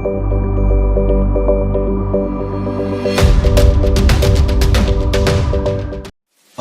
Thank you.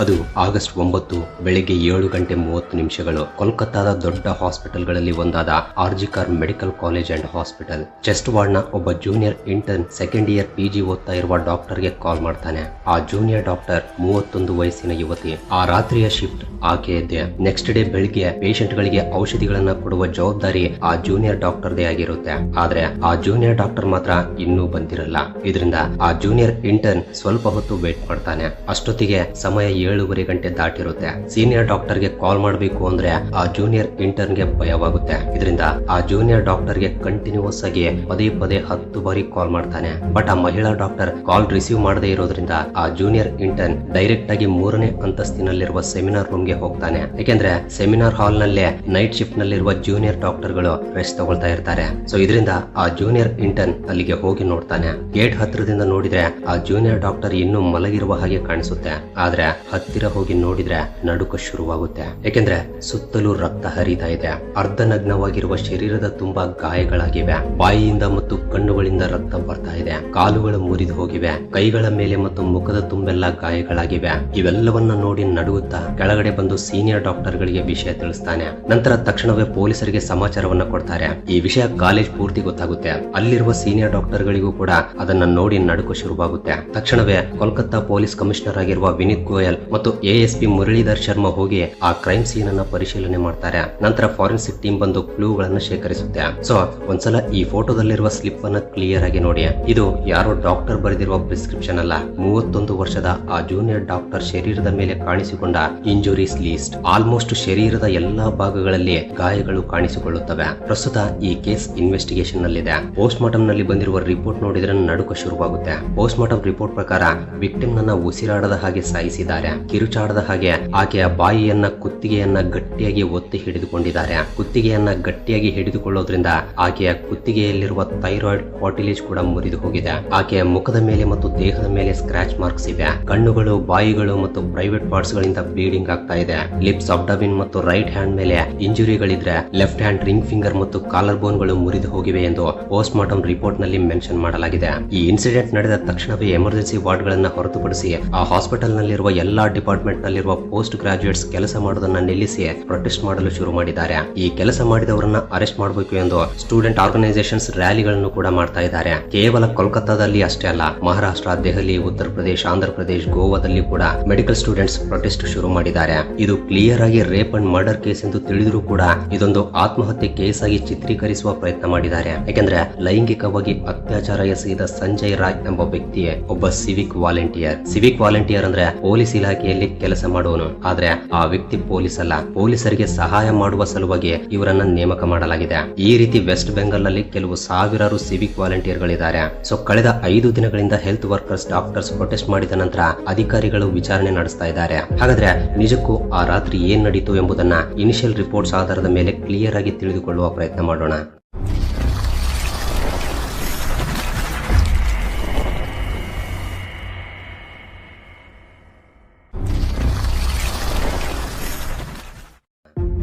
ಅದು August ಒಂಬತ್ತು ಬೆಳಿಗ್ಗೆ ಏಳು ಗಂಟೆ ಮೂವತ್ತು ನಿಮಿಷಗಳು. ಕೋಲ್ಕತ್ತಾದ ದೊಡ್ಡ ಹಾಸ್ಪಿಟಲ್ಗಳಲ್ಲಿ ಒಂದಾದ RG Kar medical college and hospital. Chest ವಾರ್ಡ್ನ ಒಬ್ಬ junior intern second year P G ಓದ್ತಾ ಇರುವ ಡಾಕ್ಟರ್ಗೆ ಕಾಲ್ ಮಾಡ್ತಾನೆ. ಆ ಜೂನಿಯರ್ ಡಾಕ್ಟರ್ ಮೂವತ್ತೊಂದು ವಯಸ್ಸಿನ ಯುವತಿ. ಆ ರಾತ್ರಿಯ ಶಿಫ್ಟ್ ಆಕೆಯದ್ದೇ ನೆಕ್ಸ್ಟ್ ಡೇ ಬೆಳಿಗ್ಗೆ ಪೇಷಂಟ್ ಗಳಿಗೆ ಔಷಧಿಗಳನ್ನ ಕೊಡುವ ಜವಾಬ್ದಾರಿ ಆ ಜೂನಿಯರ್ ಡಾಕ್ಟರ್ದೇ ಆಗಿರುತ್ತೆ. ಆದ್ರೆ ಆ ಜೂನಿಯರ್ ಡಾಕ್ಟರ್ ಮಾತ್ರ ಇನ್ನೂ ಬಂದಿರಲ್ಲ. ಇದರಿಂದ ಆ ಜೂನಿಯರ್ ಇಂಟರ್ನ್ ಸ್ವಲ್ಪ ಹೊತ್ತು ವೇಟ್ ಮಾಡ್ತಾನೆ. ಅಷ್ಟೊತ್ತಿಗೆ ಸಮಯ ಏಳುವರೆ ಗಂಟೆ ದಾಟಿರುತ್ತೆ. ಸೀನಿಯರ್ ಡಾಕ್ಟರ್ಗೆ ಕಾಲ್ ಮಾಡಬೇಕು ಅಂದ್ರೆ ಆ ಜೂನಿಯರ್ ಇಂಟರ್ನ್ಗೆ ಭಯವಾಗುತ್ತೆ. ಇದರಿಂದ ಆ ಜೂನಿಯರ್ ಡಾಕ್ಟರ್ಗೆ ಕಂಟಿನ್ಯೂಸ್ ಆಗಿ ಪದೇ ಪದೇ ಹತ್ತು ಬಾರಿ ಕಾಲ್ ಮಾಡ್ತಾನೆ. ಬಟ್ ಆ ಮಹಿಳಾ ಡಾಕ್ಟರ್ ಕಾಲ್ ರಿಸೀವ್ ಮಾಡದೇ ಇರೋದ್ರಿಂದ ಆ ಜೂನಿಯರ್ ಇಂಟರ್ನ್ ಡೈರೆಕ್ಟ್ ಆಗಿ ಮೂರನೇ ಅಂತಸ್ತಿನಲ್ಲಿರುವ ಸೆಮಿನಾರ್ ರೂಮ್ಗೆ ಹೋಗ್ತಾನೆ. ಯಾಕೆಂದ್ರೆ ಸೆಮಿನಾರ್ ಹಾಲ್ ನಲ್ಲೇ ನೈಟ್ ಶಿಫ್ಟ್ ನಲ್ಲಿರುವ ಜೂನಿಯರ್ ಡಾಕ್ಟರ್ಗಳು ರೆಸ್ಟ್ ತಗೊಳ್ತಾ ಇರ್ತಾರೆ. ಸೊ ಇದರಿಂದ ಆ ಜೂನಿಯರ್ ಇಂಟರ್ನ್ ಅಲ್ಲಿಗೆ ಹೋಗಿ ನೋಡ್ತಾನೆ. ಗೇಟ್ ಹತ್ರದಿಂದ ನೋಡಿದ್ರೆ ಆ ಜೂನಿಯರ್ ಡಾಕ್ಟರ್ ಇನ್ನೂ ಮಲಗಿರುವ ಹಾಗೆ ಕಾಣಿಸುತ್ತೆ. ಆದ್ರೆ ಹತ್ತಿರ ಹೋಗಿ ನೋಡಿದ್ರೆ ನಡುಕ ಶುರುವಾಗುತ್ತೆ. ಯಾಕೆಂದ್ರೆ ಸುತ್ತಲೂ ರಕ್ತ ಹರಿತಾ ಇದೆ. ಅರ್ಧನಗ್ನವಾಗಿರುವ ಶರೀರದ ತುಂಬಾ ಗಾಯಗಳಾಗಿವೆ. ಬಾಯಿಯಿಂದ ಮತ್ತು ಕಣ್ಣುಗಳಿಂದ ರಕ್ತ ಬರ್ತಾ ಇದೆ. ಕಾಲುಗಳು ಮುರಿದು ಹೋಗಿವೆ. ಕೈಗಳ ಮೇಲೆ ಮತ್ತು ಮುಖದ ತುಂಬೆಲ್ಲ ಗಾಯಗಳಾಗಿವೆ. ಇವೆಲ್ಲವನ್ನ ನೋಡಿ ನಡುಗುತ್ತಾ ಕೆಳಗಡೆ ಬಂದು ಸೀನಿಯರ್ ಡಾಕ್ಟರ್ ಗಳಿಗೆ ವಿಷಯ ತಿಳಿಸ್ತಾನೆ. ನಂತರ ತಕ್ಷಣವೇ ಪೊಲೀಸರಿಗೆ ಸಮಾಚಾರವನ್ನ ಕೊಡ್ತಾರೆ. ಈ ವಿಷಯ ಕಾಲೇಜ್ ಪೂರ್ತಿ ಗೊತ್ತಾಗುತ್ತೆ. ಅಲ್ಲಿರುವ ಸೀನಿಯರ್ ಡಾಕ್ಟರ್ ಗಳಿಗೂ ಕೂಡ ಅದನ್ನ ನೋಡಿ ನಡುಕ ಶುರುವಾಗುತ್ತೆ. ತಕ್ಷಣವೇ ಕೋಲ್ಕತ್ತಾ ಪೊಲೀಸ್ ಕಮಿಷನರ್ ಆಗಿರುವ ವಿನೀತ್ ಗೋಯಲ್ ಮತ್ತು ಎಎಸ್ಪಿ ಮುರಳೀಧರ್ ಶರ್ಮಾ ಹೋಗಿ ಆ ಕ್ರೈಮ್ ಸೀನ್ ಅನ್ನ ಪರಿಶೀಲನೆ ಮಾಡ್ತಾರೆ. ನಂತರ ಫಾರೆನ್ಸಿಕ್ ಟೀಮ್ ಬಂದು ಕ್ಲೂಗಳನ್ನು ಶೇಖರಿಸುತ್ತೆ. ಸೊ, ಒಂದ್ಸಲ ಈ ಫೋಟೋದಲ್ಲಿರುವ ಸ್ಲಿಪ್ ಅನ್ನ ಕ್ಲಿಯರ್ ಆಗಿ ನೋಡಿ. ಇದು ಯಾರೋ ಡಾಕ್ಟರ್ ಬರೆದಿರುವ ಪ್ರಿಸ್ಕ್ರಿಪ್ಷನ್ ಅಲ್ಲ. ಮೂವತ್ತೊಂದು ವರ್ಷದ ಆ ಜೂನಿಯರ್ ಡಾಕ್ಟರ್ ಶರೀರದ ಮೇಲೆ ಕಾಣಿಸಿಕೊಂಡ ಇಂಜುರೀಸ್ ಲೀಸ್ಟ್. ಆಲ್ಮೋಸ್ಟ್ ಶರೀರದ ಎಲ್ಲಾ ಭಾಗಗಳಲ್ಲಿ ಗಾಯಗಳು ಕಾಣಿಸಿಕೊಳ್ಳುತ್ತವೆ. ಪ್ರಸ್ತುತ ಈ ಕೇಸ್ ಇನ್ವೆಸ್ಟಿಗೇಷನ್ ನಲ್ಲಿದೆ ಪೋಸ್ಟ್ ಮಾರ್ಟಮ್ನಲ್ಲಿ ಬಂದಿರುವ ರಿಪೋರ್ಟ್ ನೋಡಿದ್ರೆ ನಡುಕ ಶುರುವಾಗುತ್ತೆ. ಪೋಸ್ಟ್ ಮಾರ್ಟಮ್ ರಿಪೋರ್ಟ್ ಪ್ರಕಾರ ವಿಕ್ಟಿಮ್ ನನ್ನ ಉಸಿರಾಡದ ಹಾಗೆ ಸಾಯಿಸಿದ್ದಾರೆ. ಕಿರುಚಾಡದ ಹಾಗೆ ಆಕೆಯ ಬಾಯಿಯನ್ನ ಕುತ್ತಿಗೆಯನ್ನ ಗಟ್ಟಿಯಾಗಿ ಒತ್ತಿ ಹಿಡಿದುಕೊಂಡಿದ್ದಾರೆ. ಕುತ್ತಿಗೆಯನ್ನ ಗಟ್ಟಿಯಾಗಿ ಹಿಡಿದುಕೊಳ್ಳೋದ್ರಿಂದ ಆಕೆಯ ಕುತ್ತಿಗೆಯಲ್ಲಿರುವ ಥೈರಾಯ್ಡ್ ಕಾರ್ಟಿಲೇಜ್ ಕೂಡ ಮುರಿದು ಹೋಗಿದೆ. ಆಕೆಯ ಮುಖದ ಮೇಲೆ ಮತ್ತು ದೇಹದ ಮೇಲೆ ಸ್ಕ್ರಾಚ್ ಮಾರ್ಕ್ಸ್ ಇವೆ ಕಣ್ಣುಗಳು, ಬಾಯಿಗಳು ಮತ್ತು ಪ್ರೈವೇಟ್ ಪಾರ್ಟ್ಸ್ ಗಳಿಂದ ಬ್ಲೀಡಿಂಗ್ ಆಗ್ತಾ ಇದೆ. ಲಿಪ್ಸ್ ಅಬ್ಡಮಿನ್ ಮತ್ತು ರೈಟ್ ಹ್ಯಾಂಡ್ ಮೇಲೆ ಇಂಜುರಿಗಳಿದ್ರೆ ಲೆಫ್ಟ್ ಹ್ಯಾಂಡ್ ರಿಂಗ್ ಫಿಂಗರ್ ಮತ್ತು ಕಾಲರ್ ಬೋನ್ಗಳು ಮುರಿದು ಹೋಗಿವೆ ಎಂದು ಪೋಸ್ಟ್ ಮಾರ್ಟಮ್ ರಿಪೋರ್ಟ್ನಲ್ಲಿ ಮೆನ್ಷನ್ ಮಾಡಲಾಗಿದೆ. ಈ ಇನ್ಸಿಡೆಂಟ್ ನಡೆದ ತಕ್ಷಣವೇ ಎಮರ್ಜೆನ್ಸಿ ವಾರ್ಡ್ ಗಳನ್ನ ಹೊರತುಪಡಿಸಿ ಆ ಹಾಸ್ಪಿಟಲ್ ನಲ್ಲಿರುವ ಎಲ್ಲಾ ಡಿಪಾರ್ಟ್ಮೆಂಟ್ ನಲ್ಲಿರುವ ಪೋಸ್ಟ್ ಗ್ರಾಜುಯೇಟ್ಸ್ ಕೆಲಸ ಮಾಡೋದನ್ನ ನಿಲ್ಲಿಸಿ ಪ್ರೊಟೆಸ್ಟ್ ಮಾಡಲು ಶುರು ಮಾಡಿದ್ದಾರೆ. ಈ ಕೆಲಸ ಮಾಡಿದವರನ್ನ ಅರೆಸ್ಟ್ ಮಾಡಬೇಕು ಎಂದು ಸ್ಟೂಡೆಂಟ್ ಆರ್ಗನೈಸೇಷನ್ಸ್ ರ್ಯಾಲಿಗಳನ್ನು ಕೂಡ ಮಾಡ್ತಾ ಇದ್ದಾರೆ. ಕೇವಲ ಕೋಲ್ಕತ್ತಾದಲ್ಲಿ ಅಷ್ಟೇ ಅಲ್ಲ, ಮಹಾರಾಷ್ಟ್ರ, ದೆಹಲಿ, ಉತ್ತರ ಪ್ರದೇಶ, ಆಂಧ್ರ ಪ್ರದೇಶ, ಗೋವಾದಲ್ಲಿ ಕೂಡ ಮೆಡಿಕಲ್ ಸ್ಟೂಡೆಂಟ್ಸ್ ಪ್ರೊಟೆಸ್ಟ್ ಶುರು ಮಾಡಿದ್ದಾರೆ. ಇದು ಕ್ಲಿಯರ್ ಆಗಿ ರೇಪ್ ಅಂಡ್ ಮರ್ಡರ್ ಕೇಸ್ ಎಂದು ತಿಳಿದರೂ ಕೂಡ ಇದೊಂದು ಆತ್ಮಹತ್ಯೆ ಕೇಸ್ ಆಗಿ ಚಿತ್ರೀಕರಿಸುವ ಪ್ರಯತ್ನ ಮಾಡಿದ್ದಾರೆ. ಯಾಕೆಂದ್ರೆ ಲೈಂಗಿಕವಾಗಿ ಅತ್ಯಾಚಾರ ಎಸಗಿದ ಸಂಜಯ್ ರಾಯ್ ಎಂಬ ವ್ಯಕ್ತಿ ಒಬ್ಬ ಸಿವಿಕ್ ವಾಲಂಟಿಯರ್ ಸಿವಿಕ್ ವಾಲಂಟಿಯರ್ ಅಂದ್ರೆ ಪೊಲೀಸ್ ಇಲಾಖೆಯಲ್ಲಿ ಕೆಲಸ ಮಾಡುವನು. ಆದ್ರೆ ಆ ವ್ಯಕ್ತಿ ಪೊಲೀಸ್ ಅಲ್ಲ. ಪೊಲೀಸರಿಗೆ ಸಹಾಯ ಮಾಡುವ ಸಲುವಾಗಿ ಇವರನ್ನ ನೇಮಕ ಮಾಡಲಾಗಿದೆ. ಈ ರೀತಿ ವೆಸ್ಟ್ ಬೆಂಗಾಲ್ನಲ್ಲಿ ಕೆಲವು ಸಾವಿರಾರು ಸಿವಿಕ್ ವಾಲಂಟಿಯರ್ ಗಳಿದ್ದಾರೆ ಸೊ, ಕಳೆದ ಐದು ದಿನಗಳಿಂದ ಹೆಲ್ತ್ ವರ್ಕರ್ಸ್, ಡಾಕ್ಟರ್ಸ್ ಪ್ರೊಟೆಸ್ಟ್ ಮಾಡಿದ ನಂತರ ಅಧಿಕಾರಿಗಳು ವಿಚಾರಣೆ ನಡೆಸ್ತಾ ಇದ್ದಾರೆ. ಹಾಗಾದ್ರೆ ನಿಜಕ್ಕೂ ಆ ರಾತ್ರಿ ಏನ್ ನಡೀತು ಎಂಬುದನ್ನ ಇನಿಷಿಯಲ್ ರಿಪೋರ್ಟ್ಸ್ ಆಧಾರದ ಮೇಲೆ ಕ್ಲಿಯರ್ ಆಗಿ ತಿಳಿದುಕೊಳ್ಳುವ ಪ್ರಯತ್ನ ಮಾಡೋಣ.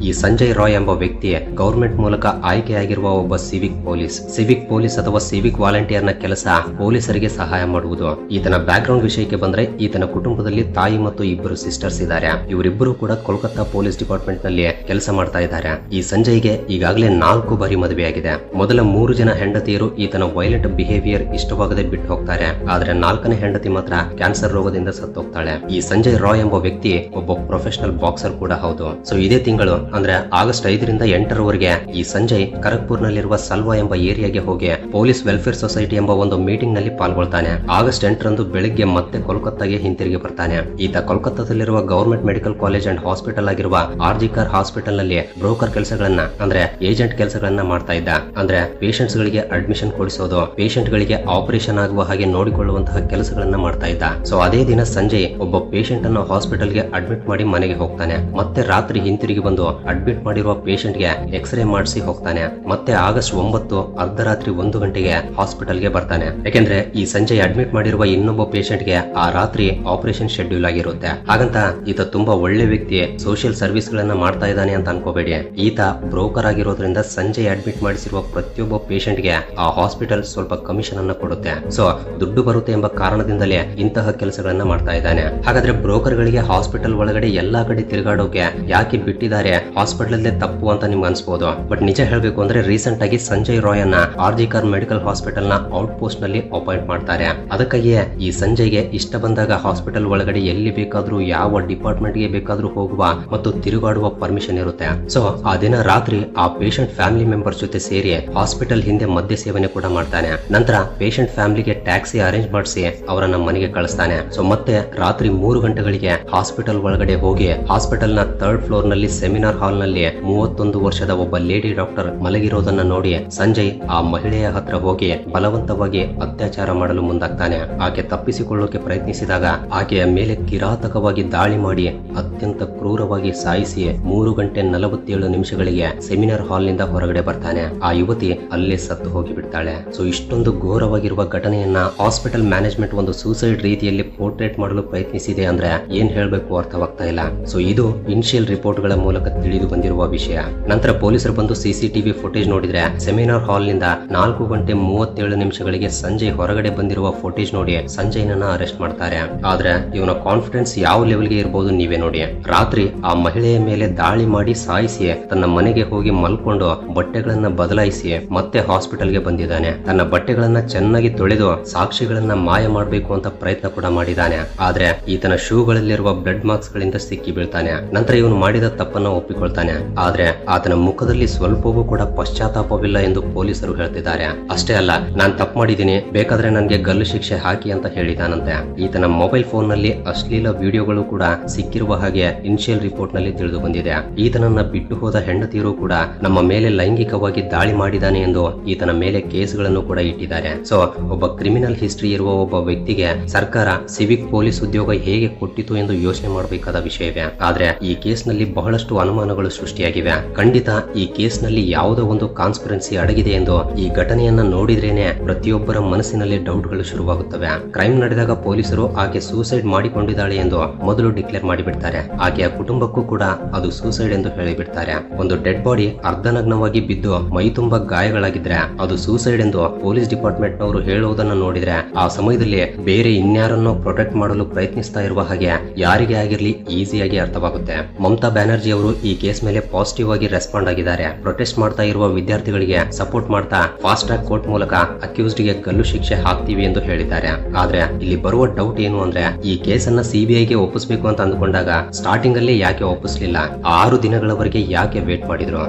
ಈ ಸಂಜಯ್ ರಾಯ್ ಎಂಬ ವ್ಯಕ್ತಿ ಗೌರ್ಮೆಂಟ್ ಮೂಲಕ ಆಯ್ಕೆಯಾಗಿರುವ ಒಬ್ಬ ಸಿವಿಕ್ ಪೊಲೀಸ್. ಸಿವಿಕ್ ಪೊಲೀಸ್ ಅಥವಾ ಸಿವಿಕ್ ವಾಲಂಟಿಯರ್ನ ಕೆಲಸ ಪೊಲೀಸರಿಗೆ ಸಹಾಯ ಮಾಡುವುದು. ಈತನ ಬ್ಯಾಕ್ ಗ್ರೌಂಡ್ ವಿಷಯಕ್ಕೆ ಬಂದ್ರೆ ಈತನ ಕುಟುಂಬದಲ್ಲಿ ತಾಯಿ ಮತ್ತು ಇಬ್ಬರು ಸಿಸ್ಟರ್ಸ್ ಇದ್ದಾರೆ. ಇವರಿಬ್ಬರು ಕೂಡ ಕೋಲ್ಕತ್ತಾ ಪೊಲೀಸ್ ಡಿಪಾರ್ಟ್ಮೆಂಟ್ನಲ್ಲಿ ಕೆಲಸ ಮಾಡ್ತಾ ಇದ್ದಾರೆ. ಈ ಸಂಜಯ್ಗೆ ಈಗಾಗಲೇ ನಾಲ್ಕು ಬಾರಿ ಮದುವೆಯಾಗಿದೆ. ಮೊದಲ ಮೂರು ಜನ ಹೆಂಡತಿಯರು ಈತನ ವೈಲೆಂಟ್ ಬಿಹೇವಿಯರ್ ಇಷ್ಟವಾಗದೆ ಬಿಟ್ಟು ಹೋಗ್ತಾರೆ. ಆದ್ರೆ ನಾಲ್ಕನೇ ಹೆಂಡತಿ ಮಾತ್ರ ಕ್ಯಾನ್ಸರ್ ರೋಗದಿಂದ ಸತ್ತೋಗ್ತಾಳೆ. ಈ ಸಂಜಯ್ ರಾಯ್ ಎಂಬ ವ್ಯಕ್ತಿ ಒಬ್ಬ ಪ್ರೊಫೆಷನಲ್ ಬಾಕ್ಸರ್ ಕೂಡ ಹೌದು. ಸೊ ಇದೇ ತಿಂಗಳು ಅಂದ್ರೆ ಆಗಸ್ಟ್ ಐದರಿಂದ ಎಂಟರವರೆಗೆ ಈ ಸಂಜಯ್ ಖರಗ್ಪುರ್ ನಲ್ಲಿರುವ ಸಲ್ವಾ ಎಂಬ ಏರಿಯಾಗೆ ಹೋಗಿ ಪೊಲೀಸ್ ವೆಲ್ಫೇರ್ ಸೊಸೈಟಿ ಎಂಬ ಒಂದು ಮೀಟಿಂಗ್ನಲ್ಲಿ ಪಾಲ್ಗೊಳ್ತಾನೆ. ಆಗಸ್ಟ್ ಎಂಟರಂದು ಬೆಳಿಗ್ಗೆ ಮತ್ತೆ ಕೋಲ್ಕತ್ತಾಗೆ ಹಿಂತಿರುಗಿ ಬರ್ತಾನೆ. ಈತ ಕೋಲ್ಕತ್ತಾದಲ್ಲಿರುವ government medical college and hospital ಆಗಿರುವ ಆರ್ಜಿಕಾರ್ ಹಾಸ್ಪಿಟಲ್ನಲ್ಲಿ ಬ್ರೋಕರ್ ಕೆಲಸಗಳನ್ನ ಅಂದ್ರೆ ಏಜೆಂಟ್ ಕೆಲಸಗಳನ್ನ ಮಾಡ್ತಾ ಇದ್ದ. ಅಂದ್ರೆ ಪೇಷಂಟ್ಸ್ ಗಳಿಗೆ ಅಡ್ಮಿಷನ್ ಕೊಡಿಸೋದು ಪೇಷಂಟ್ ಗಳಿಗೆ ಆಪರೇಷನ್ ಆಗುವ ಹಾಗೆ ನೋಡಿಕೊಳ್ಳುವಂತಹ ಕೆಲಸಗಳನ್ನ ಮಾಡ್ತಾ ಇದ್ದ. ಸೊ ಅದೇ ದಿನ ಸಂಜೆ ಒಬ್ಬ ಪೇಷಂಟ್ ಅನ್ನು ಹಾಸ್ಪಿಟಲ್ಗೆ ಅಡ್ಮಿಟ್ ಮಾಡಿ ಮನೆಗೆ ಹೋಗ್ತಾನೆ. ಮತ್ತೆ ರಾತ್ರಿ ಹಿಂತಿರುಗಿ ಬಂದು ಅಡ್ಮಿಟ್ ಮಾಡಿರುವ ಪೇಷಂಟ್ಗೆ ಎಕ್ಸ್ರೇ ಮಾಡಿಸಿ ಹೋಗ್ತಾನೆ. ಮತ್ತೆ ಆಗಸ್ಟ್ ಒಂಬತ್ತು ಅರ್ಧರಾತ್ರಿ ಒಂದು ಗಂಟೆಗೆ ಹಾಸ್ಪಿಟಲ್ಗೆ ಬರ್ತಾನೆ. ಯಾಕೆಂದ್ರೆ ಈ ಸಂಜೆ ಅಡ್ಮಿಟ್ ಮಾಡಿರುವ ಇನ್ನೊಬ್ಬ ಪೇಷಂಟ್ಗೆ ಆ ರಾತ್ರಿ ಆಪರೇಷನ್ ಶೆಡ್ಯೂಲ್ ಆಗಿರುತ್ತೆ. ಹಾಗಂತ ಈತ ತುಂಬಾ ಒಳ್ಳೆ ವ್ಯಕ್ತಿ ಸೋಷಿಯಲ್ ಸರ್ವಿಸ್ ಗಳನ್ನ ಮಾಡ್ತಾ ಇದ್ದಾನೆ ಅಂತ ಅನ್ಕೋಬೇಡಿ. ಈತ ಬ್ರೋಕರ್ ಆಗಿರೋದ್ರಿಂದ ಸಂಜೆ ಅಡ್ಮಿಟ್ ಮಾಡಿಸಿರುವ ಪ್ರತಿಯೊಬ್ಬ ಪೇಷಂಟ್ಗೆ ಆ ಹಾಸ್ಪಿಟಲ್ ಸ್ವಲ್ಪ ಕಮಿಷನ್ ಅನ್ನ ಕೊಡುತ್ತೆ. ಸೊ ದುಡ್ಡು ಬರುತ್ತೆ ಎಂಬ ಕಾರಣದಿಂದಲೇ ಇಂತಹ ಕೆಲಸಗಳನ್ನ ಮಾಡ್ತಾ ಇದ್ದಾನೆ. ಹಾಗಾದ್ರೆ ಬ್ರೋಕರ್ ಗಳಿಗೆ ಹಾಸ್ಪಿಟಲ್ ಒಳಗಡೆ ಎಲ್ಲಾ ಕಡೆ ತಿರುಗಾಡೋಕೆ ಯಾಕೆ ಬಿಟ್ಟಿದ್ದಾರೆ? ಹಾಸ್ಪಿಟಲ್ ತಪ್ಪು ಅಂತ ನಿಮ್ಗೆ ಅನ್ಸ್ಬೋದು. ಬಟ್ ನಿಜ ಹೇಳಬೇಕು ಅಂದ್ರೆ ರೀಸೆಂಟ್ ಆಗಿ ಸಂಜಯ್ ರಾಯ್ ಅನ್ನ ಆರ್ಜಿಕಾರ್ ಮೆಡಿಕಲ್ ಹಾಸ್ಪಿಟಲ್ನ ಔಟ್ ಪೋಸ್ಟ್ನಲ್ಲಿ ಅಪಾಯಿಂಟ್ ಮಾಡ್ತಾರೆ. ಅದಕ್ಕಾಗಿಯೇ ಈ ಸಂಜಯ್ಗೆ ಇಷ್ಟ ಬಂದಾಗ ಹಾಸ್ಪಿಟಲ್ ಒಳಗಡೆ ಎಲ್ಲಿ ಬೇಕಾದ್ರೂ ಯಾವ ಡಿಪಾರ್ಟ್ಮೆಂಟ್ಗೆ ಬೇಕಾದ್ರೂ ಹೋಗುವ ಮತ್ತು ತಿರುಗಾಡುವ ಪರ್ಮಿಷನ್ ಇರುತ್ತೆ. ಸೊ ಆ ದಿನ ರಾತ್ರಿ ಆ ಪೇಷಂಟ್ ಫ್ಯಾಮಿಲಿ ಮೆಂಬರ್ಸ್ ಜೊತೆ ಸೇರಿ ಹಾಸ್ಪಿಟಲ್ ಹಿಂದೆ ಮದ್ಯ ಸೇವನೆ ಕೂಡ ಮಾಡ್ತಾನೆ. ನಂತರ ಪೇಷಂಟ್ ಫ್ಯಾಮಿಲಿಗೆ ಟ್ಯಾಕ್ಸಿ ಅರೇಂಜ್ ಮಾಡಿಸಿ ಅವರನ್ನ ಮನೆಗೆ ಕಳಿಸ್ತಾನೆ. ಸೊ ಮತ್ತೆ ರಾತ್ರಿ ಮೂರು ಗಂಟೆಗಳಿಗೆ ಹಾಸ್ಪಿಟಲ್ ಒಳಗಡೆ ಹೋಗಿ ಹಾಸ್ಪಿಟಲ್ನ ಥರ್ಡ್ ಫ್ಲೋರ್ನಲ್ಲಿ ಸೆಮಿನಾರ್ ಹಾಲ್ನಲ್ಲಿ ಮೂವತ್ತೊಂದು ವರ್ಷದ ಒಬ್ಬ ಲೇಡಿ ಡಾಕ್ಟರ್ ಮಲಗಿರೋದನ್ನ ನೋಡಿ ಸಂಜಯ್ ಆ ಮಹಿಳೆಯ ಹತ್ರ ಹೋಗಿ ಬಲವಂತವಾಗಿ ಅತ್ಯಾಚಾರ ಮಾಡಲು ಮುಂದಾಗ್ತಾನೆ. ಆಕೆ ತಪ್ಪಿಸಿಕೊಳ್ಳೋಕೆ ಪ್ರಯತ್ನಿಸಿದಾಗ ಆಕೆಯ ಮೇಲೆ ಕಿರಾತಕವಾಗಿ ದಾಳಿ ಮಾಡಿ ಅತ್ಯಂತ ಕ್ರೂರವಾಗಿ ಸಾಯಿಸಿ ಮೂರು ಗಂಟೆ ನಲವತ್ತೇಳು ನಿಮಿಷಗಳಿಗೆ ಸೆಮಿನಾರ್ ಹಾಲ್ನಿಂದ ಹೊರಗಡೆ ಬರ್ತಾನೆ. ಆ ಯುವತಿ ಅಲ್ಲೇ ಸತ್ತು ಹೋಗಿ ಬಿಡ್ತಾಳೆ ಸೊ, ಇಷ್ಟೊಂದು ಘೋರವಾಗಿರುವ ಘಟನೆಯನ್ನ ಹಾಸ್ಪಿಟಲ್ ಮ್ಯಾನೇಜ್ಮೆಂಟ್ ಒಂದು ಸೂಸೈಡ್ ರೀತಿಯಲ್ಲಿ ಪೋರ್ಟ್ರೇಟ್ ಮಾಡಲು ಪ್ರಯತ್ನಿಸಿದೆ ಅಂದ್ರೆ ಏನ್ ಹೇಳ್ಬೇಕು ಅರ್ಥವಾಗ್ತಾ ಇಲ್ಲ. ಸೊ, ಇದು ಇನಿಷಿಯಲ್ ರಿಪೋರ್ಟ್ಗಳ ಮೂಲಕ ತಿಳಿದು ಬಂದಿರುವ ವಿಷಯ. ನಂತರ ಪೊಲೀಸರು ಬಂದು ಸಿಸಿಟಿವಿ ಫುಟೇಜ್ ನೋಡಿದ್ರೆ ಸೆಮಿನಾರ್ ಹಾಲ್ನಿಂದ ನಾಲ್ಕು ಗಂಟೆ ಮೂವತ್ತೇಳು ನಿಮಿಷಗಳಿಗೆ ಸಂಜಯ್ ಹೊರಗಡೆ ಬಂದಿರುವ ಫುಟೇಜ್ ನೋಡಿ ಸಂಜಯ್ನನ್ನ ಅರೆಸ್ಟ್ ಮಾಡ್ತಾರೆ. ಆದ್ರೆ ಇವನ ಕಾನ್ಫಿಡೆನ್ಸ್ ಯಾವ ಲೆವೆಲ್ಗೆ ಇರಬಹುದು ನೀವೇ ನೋಡಿ. ರಾತ್ರಿ ಆ ಮಹಿಳೆಯ ಮೇಲೆ ದಾಳಿ ಮಾಡಿ ಸಾಯಿಸಿ ತನ್ನ ಮನೆಗೆ ಹೋಗಿ ಮಲ್ಕೊಂಡು ಬಟ್ಟೆಗಳನ್ನ ಬದಲಾಯಿಸಿ ಮತ್ತೆ ಹಾಸ್ಪಿಟಲ್ಗೆ ಬಂದಿದ್ದಾನೆ. ತನ್ನ ಬಟ್ಟೆಗಳನ್ನ ಚೆನ್ನಾಗಿ ತೊಳೆದು ಸಾಕ್ಷಿಗಳನ್ನ ಮಾಯ ಮಾಡಬೇಕು ಅಂತ ಪ್ರಯತ್ನ ಕೂಡ ಮಾಡಿದ್ದಾನೆ. ಆದ್ರೆ ಈತನ ಶೂಗಳಲ್ಲಿರುವ ಬ್ಲಡ್ ಮಾರ್ಕ್ಸ್ ಗಳಿಂದ ಸಿಕ್ಕಿ ಬೀಳ್ತಾನೆ ನಂತರ ಇವನು ಮಾಡಿದ ತಪ್ಪನ್ನ ಒಪ್ಪಿಕೊಳ್ತಾನೆ ಆದ್ರೆ ಆತನ ಮುಖದಲ್ಲಿ ಸ್ವಲ್ಪವೂ ಕೂಡ ಪಶ್ಚಾತ್ತಾಪವಿಲ್ಲ ಎಂದು ಪೊಲೀಸರು ಹೇಳ್ತಿದ್ದಾರೆ. ಅಷ್ಟೇ ಅಲ್ಲ, ನಾನ್ ತಪ್ಪು ಮಾಡಿದ್ದೀನಿ. ಬೇಕಾದ್ರೆ ನನ್ಗೆ ಗಲ್ಲು ಶಿಕ್ಷೆ ಹಾಕಿ ಅಂತ ಹೇಳಿದಾನಂತೆ. ಈತನ ಮೊಬೈಲ್ ಫೋನ್ನಲ್ಲಿ ಅಶ್ಲೀಲ ವಿಡಿಯೋಗಳು ಕೂಡ ಸಿಕ್ಕಿರುವ ಹಾಗೆ ಇನ್ಶಿಯಲ್ ರಿಪೋರ್ಟ್ನಲ್ಲಿ ತಿಳಿದು ಬಂದಿದೆ. ಈತನನ್ನ ಬಿಟ್ಟು ಹೋದ ಹೆಂಡತಿಯರು ಕೂಡ ನಮ್ಮ ಮೇಲೆ ಲೈಂಗಿಕವಾಗಿ ದಾಳಿ ಮಾಡಿದಾನೆ ಎಂದು ಈತನ ಮೇಲೆ ಕೇಸ್ಗಳನ್ನು ಕೂಡ ಇಟ್ಟಿದ್ದಾರೆ. ಸೊ, ಒಬ್ಬ ಕ್ರಿಮಿನಲ್ ಹಿಸ್ಟ್ರಿ ಇರುವ ಒಬ್ಬ ವ್ಯಕ್ತಿಗೆ ಸರ್ಕಾರ, ಸಿವಿಕ್ ಪೊಲೀಸ್ ಉದ್ಯೋಗ ಹೇಗೆ ಕೊಟ್ಟಿತು ಎಂದು ಯೋಚನೆ ಮಾಡಬೇಕಾದ ವಿಷಯವೇ. ಆದ್ರೆ ಈ ಕೇಸ್ನಲ್ಲಿ ಬಹಳಷ್ಟು ಅನುಮಾನಗಳು ಸೃಷ್ಟಿಯಾಗಿವೆ. ಖಂಡಿತ ಈ ಕೇಸ್ನಲ್ಲಿ ಯಾವುದೋ ಒಂದು ಕಾನ್ಸ್ಪಿರೆನ್ಸಿ ಅಡಗಿದೆ ಎಂದು ಈ ಘಟನೆಯನ್ನ ನೋಡಿದ್ರೇನೆ ಪ್ರತಿಯೊಬ್ಬರ ಮನಸ್ಸಿನಲ್ಲಿ ಡೌಟ್ಗಳು ಶುರುವಾಗುತ್ತವೆ. ಕ್ರೈಮ್ ನಡೆದಾಗ ಪೊಲೀಸರು ಆಕೆ ಸೂಸೈಡ್ ಮಾಡಿಕೊಂಡಿದ್ದಾಳೆ ಎಂದು ಮೊದಲು ಡಿಕ್ಲೇರ್ ಮಾಡಿಬಿಡ್ತಾರೆ. ಆಕೆಯ ಕುಟುಂಬಕ್ಕೂ ಕೂಡ ಅದು ಸೂಸೈಡ್ ಎಂದು ಹೇಳಿಬಿಡ್ತಾರೆ. ಒಂದು ಡೆಡ್ ಬಾಡಿ ಅರ್ಧನಗ್ನವಾಗಿ ಬಿದ್ದು ಮೈ ತುಂಬಾ ಗಾಯಗಳಾಗಿದ್ರೆ ಅದು ಸೂಸೈಡ್ ಎಂದು ಪೊಲೀಸ್ ಡಿಪಾರ್ಟ್ಮೆಂಟ್ ನವರು ಹೇಳುವುದನ್ನು ನೋಡಿದ್ರೆ ಆ ಸಮಯದಲ್ಲಿ ಬೇರೆ ಇನ್ಯಾರನ್ನು ಪ್ರೊಟೆಕ್ಟ್ ಮಾಡಲು ಪ್ರಯತ್ನಿಸ್ತಾ ಇರುವ ಹಾಗೆ ಯಾರಿಗೆ ಆಗಿರ್ಲಿ ಈಸಿಯಾಗಿ ಅರ್ಥವಾಗುತ್ತೆ. ಮಮತಾ ಬ್ಯಾನರ್ಜಿ ಅವರು ಈ ಕೇಸ್ ಮೇಲೆ ಪಾಸಿಟಿವ್ ಆಗಿ ರೆಸ್ಪಾಂಡ್ ಆಗಿದ್ದಾರೆ. ಪ್ರೊಟೆಸ್ಟ್ ಮಾಡ್ತಾ ಇರುವ ವಿದ್ಯಾರ್ಥಿಗಳಿಗೆ ಸಪೋರ್ಟ್ ಮಾಡ್ತಾ ಫಾಸ್ಟ್ ಟ್ರ್ಯಾಕ್ ಕೋರ್ಟ್ ಮೂಲಕ ಅಕ್ಯೂಸ್ಡ್ಗೆ ಗಲ್ಲು ಶಿಕ್ಷೆ ಹಾಕ್ತೀವಿ ಎಂದು ಹೇಳಿದ್ದಾರೆ. ಆದ್ರೆ ಇಲ್ಲಿ ಬರುವ ಡೌಟ್ ಏನು ಅಂದ್ರೆ, ಈ ಕೇಸನ್ನ ಸಿಬಿಐಗೆ ಒಪ್ಪಿಸಬೇಕು ಅಂತ ಅಂದುಕೊಂಡಾಗ ಸ್ಟಾರ್ಟಿಂಗ್ ಅಲ್ಲಿ ಯಾಕೆ ಒಪ್ಪಿಸ್ಲಿಲ್ಲ? ಆರು ದಿನಗಳವರೆಗೆ ಯಾಕೆ ವೇಟ್ ಮಾಡಿದ್ರು?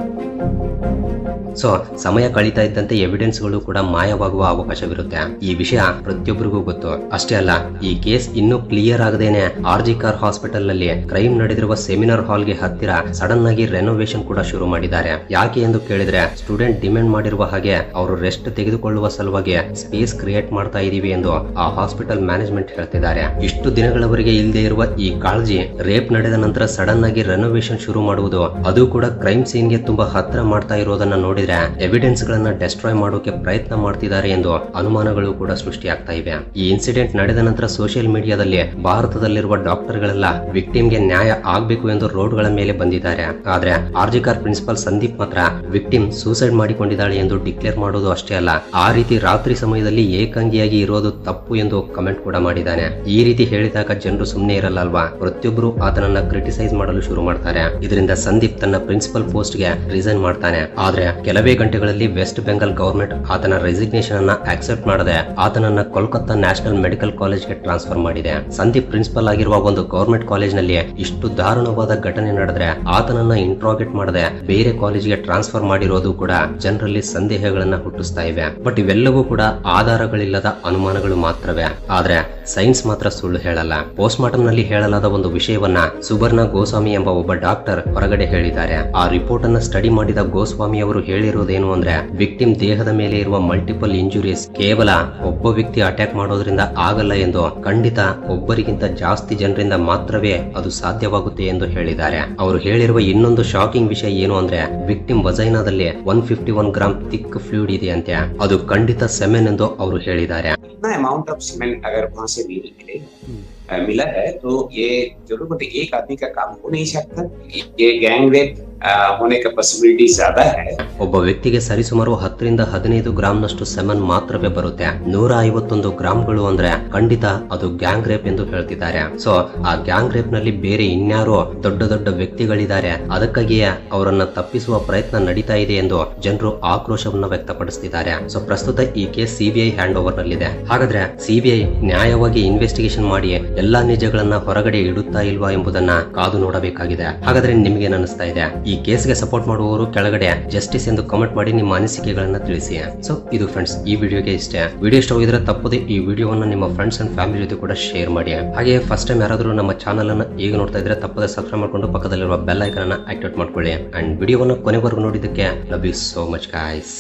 ಸೊ ಸಮಯ ಕಳೀತಾ ಇದ್ದಂತೆ ಎವಿಡೆನ್ಸ್ಗಳು ಕೂಡ ಮಾಯವಾಗುವ ಅವಕಾಶವಿರುತ್ತೆ. ಈ ವಿಷಯ ಪ್ರತಿಯೊಬ್ಬರಿಗೂ ಗೊತ್ತು. ಅಷ್ಟೇ ಅಲ್ಲ, ಈ ಕೇಸ್ ಇನ್ನೂ ಕ್ಲಿಯರ್ ಆಗದೇನೆ ಆರ್ಜಿ ಕಾರ್ ಹಾಸ್ಪಿಟಲ್ನಲ್ಲಿ ಕ್ರೈಮ್ ನಡೆದಿರುವ ಸೆಮಿನಾರ್ ಹಾಲ್ಗೆ ಹತ್ತಿರ ಸಡನ್ ಆಗಿ ರೆನೋವೇಷನ್ ಕೂಡ ಶುರು ಮಾಡಿದ್ದಾರೆ. ಯಾಕೆ ಎಂದು ಕೇಳಿದ್ರೆ ಸ್ಟೂಡೆಂಟ್ ಡಿಮ್ಯಾಂಡ್ ಮಾಡಿರುವ ಹಾಗೆ ಅವರು ರೆಸ್ಟ್ ತೆಗೆದುಕೊಳ್ಳುವ ಸಲುವಾಗಿ ಸ್ಪೇಸ್ ಕ್ರಿಯೇಟ್ ಮಾಡ್ತಾ ಇದೀವಿ ಎಂದು ಆ ಹಾಸ್ಪಿಟಲ್ ಮ್ಯಾನೇಜ್ಮೆಂಟ್ ಹೇಳ್ತಿದ್ದಾರೆ. ಇಷ್ಟು ದಿನಗಳವರೆಗೆ ಇಲ್ಲದೆ ಇರುವ ಈ ಕಾಳಜಿ ರೇಪ್ ನಡೆದ ನಂತರ ಸಡನ್ ಆಗಿ ರೆನೋವೇಷನ್ ಶುರು ಮಾಡುವುದು, ಅದು ಕೂಡ ಕ್ರೈಮ್ ಸೀನ್ಗೆ ತುಂಬಾ ಹತ್ರ ಮಾಡ್ತಾ ಇರೋದನ್ನ ನೋಡಿದ್ರೆ ಎವಿಡೆನ್ಸ್ ಗಳನ್ನ ಡೆಸ್ಟ್ರಾಯ್ ಮಾಡೋಕೆ ಪ್ರಯತ್ನ ಮಾಡ್ತಿದ್ದಾರೆ ಎಂದು ಅನುಮಾನಗಳು ಕೂಡ ಸೃಷ್ಟಿಯಾಗ್ತಾ ಇವೆ. ಈ ಇನ್ಸಿಡೆಂಟ್ ನಡೆದ ನಂತರ ಸೋಷಿಯಲ್ ಮೀಡಿಯಾದಲ್ಲಿ ಭಾರತದಲ್ಲಿರುವ ಡಾಕ್ಟರ್ ಗಳೆಲ್ಲ ವಿಕ್ಟಿಮ್ಗೆ ನ್ಯಾಯ ಆಗ್ಬೇಕು ಎಂದು ರೋಡ್ಗಳ ಮೇಲೆ ಬಂದಿದ್ದಾರೆ. ಆದ್ರೆ ಆರ್ಜಿಕಾರ್ ಪ್ರಿನ್ಸಿಪಲ್ ಸಂದೀಪ್ ಮಾತ್ರ ವಿಕ್ಟಿಮ್ ಸೂಸೈಡ್ ಮಾಡಿಕೊಂಡಿದ್ದಾಳೆ ಎಂದು ಡಿಕ್ಲೇರ್ ಮಾಡೋದು ಅಷ್ಟೇ ಅಲ್ಲ, ಆ ರೀತಿ ರಾತ್ರಿ ಸಮಯದಲ್ಲಿ ಏಕಾಂಗಿಯಾಗಿ ಇರೋದು ತಪ್ಪು ಎಂದು ಕಮೆಂಟ್ ಕೂಡ ಮಾಡಿದ್ದಾನೆ. ಈ ರೀತಿ ಹೇಳಿದಾಗ ಜನರು ಸುಮ್ಮನೆ ಇರಲ್ಲ ಅಲ್ವಾ ಪ್ರತಿಯೊಬ್ಬರು ಆತನನ್ನ ಕ್ರಿಟಿಸೈಸ್ ಮಾಡಲು ಶುರು ಮಾಡ್ತಾರೆ. ಇದರಿಂದ ಸಂದೀಪ್ ತನ್ನ ಪ್ರಿನ್ಸಿಪಲ್ ಪೋಸ್ಟ್ಗೆ ರಿಸೈನ್ ಮಾಡ್ತಾನೆ. ಆದ್ರೆ ಕೆಲವೇ ಗಂಟೆಗಳಲ್ಲಿ ವೆಸ್ಟ್ ಬೆಂಗಾಲ್ ಗವರ್ಮೆಂಟ್ ಆತನ ರೆಸಿಗ್ನೇಷನ್ ಅನ್ನ ಆಕ್ಸೆಪ್ಟ್ ಮಾಡದೆ ಆತನನ್ನ ಕೋಲ್ಕತ್ತಾ ನ್ಯಾಷನಲ್ ಮೆಡಿಕಲ್ ಕಾಲೇಜ್ಗೆ ಟ್ರಾನ್ಸ್ಫರ್ ಮಾಡಿದೆ. ಸಂದೀಪ್ ಪ್ರಿನ್ಸಿಪಲ್ ಆಗಿರುವ ಒಂದು ಗವರ್ಮೆಂಟ್ ಕಾಲೇಜ್ನಲ್ಲಿ ಇಷ್ಟು ದಾರುಣವಾದ ಘಟನೆ ನಡೆದ್ರೆ ಆತನನ್ನ ಇಂಟ್ರಾಗೇಟ್ ಮಾಡದೆ ಬೇರೆ ಕಾಲೇಜ್ಗೆ ಟ್ರಾನ್ಸ್ಫರ್ ಮಾಡಿರೋದು ಕೂಡ ಜನರಲ್ಲಿ ಸಂದೇಹಗಳನ್ನ ಹುಟ್ಟಿಸ್ತಾ ಇವೆ. ಬಟ್ ಇವೆಲ್ಲವೂ ಕೂಡ ಆಧಾರಗಳಿಲ್ಲದ ಅನುಮಾನಗಳು ಮಾತ್ರವೇ. ಆದ್ರೆ ಸೈನ್ಸ್ ಮಾತ್ರ ಸುಳ್ಳು ಹೇಳಲ್ಲ. ಪೋಸ್ಟ್ ಮಾರ್ಟಮ್ನಲ್ಲಿ ಹೇಳಲಾದ ಒಂದು ವಿಷಯವನ್ನ ಸುಬರ್ಣ ಗೋಸ್ವಾಮಿ ಎಂಬ ಒಬ್ಬ ಡಾಕ್ಟರ್ ಹೊರಗಡೆ ಹೇಳಿದ್ದಾರೆ. ಆ ರಿಪೋರ್ಟ್ ಅನ್ನ ಸ್ಟಡಿ ಮಾಡಿದ ಗೋಸ್ವಾಮಿ ಅವರು ಹೇಳಿರೋದೇನು ಅಂದ್ರೆ ವಿಕ್ಟಿಮ್ ದೇಹದ ಮೇಲೆ ಇರುವ ಮಲ್ಟಿಪಲ್ ಇಂಜುರೀಸ್ ಕೇವಲ ಒಬ್ಬ ವ್ಯಕ್ತಿ ಅಟ್ಯಾಕ್ ಮಾಡೋದ್ರಿಂದ ಆಗಲ್ಲ ಎಂದು ಖಂಡಿತ ಒಬ್ಬರಿಗಿಂತ ಜಾಸ್ತಿ ಜನರಿಂದ ಮಾತ್ರವೇ ಅದು ಸಾಧ್ಯವಾಗುತ್ತೆ ಎಂದು ಹೇಳಿದ್ದಾರೆ. ಅವರು ಹೇಳಿರುವ ಇನ್ನೊಂದು ಶಾಕಿಂಗ್ ವಿಷಯ ಏನು ಅಂದ್ರೆ victim ವಜೈನಾದಲ್ಲಿ one fifty one gram thick fluid ಇದೆ ಅಂತೆ ಅದು ಖಂಡಿತ ಸೆಮೆನ್ ಎಂದು ಅವರು ಹೇಳಿದ್ದಾರೆ. इतना अमाउंट ऑफ सीमेंट अगर वहां से मिल मिले अ, मिला है तो ये जरूर बट एक आदमी का काम हो नहीं सकता ये गैंग रेप होने का पॉसिबिलिटी ज्यादा है ಒಬ್ಬ ವ್ಯಕ್ತಿಗೆ ಸರಿಸುಮಾರು ಹತ್ತರಿಂದ ಹದಿನೈದು ಗ್ರಾಂನಷ್ಟು ಸೆಮನ್ ಮಾತ್ರವೇ ಬರುತ್ತೆ ನೂರ ಐವತ್ತೊಂದು ಗ್ರಾಂಗಳು ಅಂದ್ರೆ ಖಂಡಿತ ಅದು ಗ್ಯಾಂಗ್ ರೇಪ್ ಎಂದು ಹೇಳ್ತಿದ್ದಾರೆ ಸೊ ಆ ಗ್ಯಾಂಗ್ ರೇಪ್ ನಲ್ಲಿ ಬೇರೆ ಇನ್ಯಾರೋ ದೊಡ್ಡ ದೊಡ್ಡ ವ್ಯಕ್ತಿಗಳಿದ್ದಾರೆ ಅದಕ್ಕಾಗಿಯೇ ಅವರನ್ನ ತಪ್ಪಿಸುವ ಪ್ರಯತ್ನ ನಡೀತಾ ಇದೆ ಎಂದು ಜನರು ಆಕ್ರೋಶವನ್ನ ವ್ಯಕ್ತಪಡಿಸುತ್ತಿದ್ದಾರೆ ಸೊ ಪ್ರಸ್ತುತ ಈ ಕೇಸ್ ಸಿಬಿಐ ಹ್ಯಾಂಡ್ ಓವರ್ ನಲ್ಲಿದೆ ಹಾಗಾದ್ರೆ ಸಿಬಿಐ ನ್ಯಾಯವಾಗಿ ಇನ್ವೆಸ್ಟಿಗೇಷನ್ ಮಾಡಿ ಎಲ್ಲಾ ನಿಜಗಳನ್ನ ಹೊರಗಡೆ ಇಡುತ್ತಾ ಇಲ್ವಾ ಎಂಬುದನ್ನ ಕಾದು ನೋಡಬೇಕಾಗಿದೆ. ಹಾಗಾದ್ರೆ ನಿಮ್ಗೆ ಅನಿಸ್ತಾ ಇದೆ, ಈ ಕೇಸ್ಗೆ ಸಪೋರ್ಟ್ ಮಾಡುವವರು ಕೆಳಗಡೆ ಜಸ್ಟಿಸ್ ಎಂದು ಕಮೆಂಟ್ ಮಾಡಿ ನಿಮ್ಮ ಅನಿಸಿಕೆಗಳನ್ನ ತಿಳಿಸಿ. ಸೊ ಇದು ಫ್ರೆಂಡ್ಸ್ ಈ ವಿಡಿಯೋಗೆ ಇಷ್ಟೇ. ವಿಡಿಯೋ ಇಷ್ಟ ಹೋಗಿದ್ರೆ ತಪ್ಪದೆ ಈ ವಿಡಿಯೋವನ್ನ ನಿಮ್ಮ ಫ್ರೆಂಡ್ಸ್ ಅಂಡ್ ಫ್ಯಾಮಿಲಿ ಜೊತೆ ಕೂಡ ಶೇರ್ ಮಾಡಿ. ಹಾಗೆ ಫಸ್ಟ್ ಟೈಮ್ ಯಾರಾದರೂ ನಮ್ಮ ಚಾನಲ್ ಅನ್ನ ಈಗ ನೋಡ್ತಾ ಇದ್ರೆ ತಪ್ಪದೆ ಸಬ್ಸ್ಕ್ರೈಬ್ ಮಾಡ್ಕೊಂಡು ಪಕ್ಕದಲ್ಲಿರುವ ಬೆಲ್ ಐಕನ್ ಅನ್ನ ಆಕ್ಟಿವೇಟ್ ಮಾಡ್ಕೊಳ್ಳಿ. ಅಂಡ್ ವಿಡಿಯೋವನ್ನ ಕೊನೆವರೆಗೂ ನೋಡಿದ್ದಕ್ಕೆ love you so much guys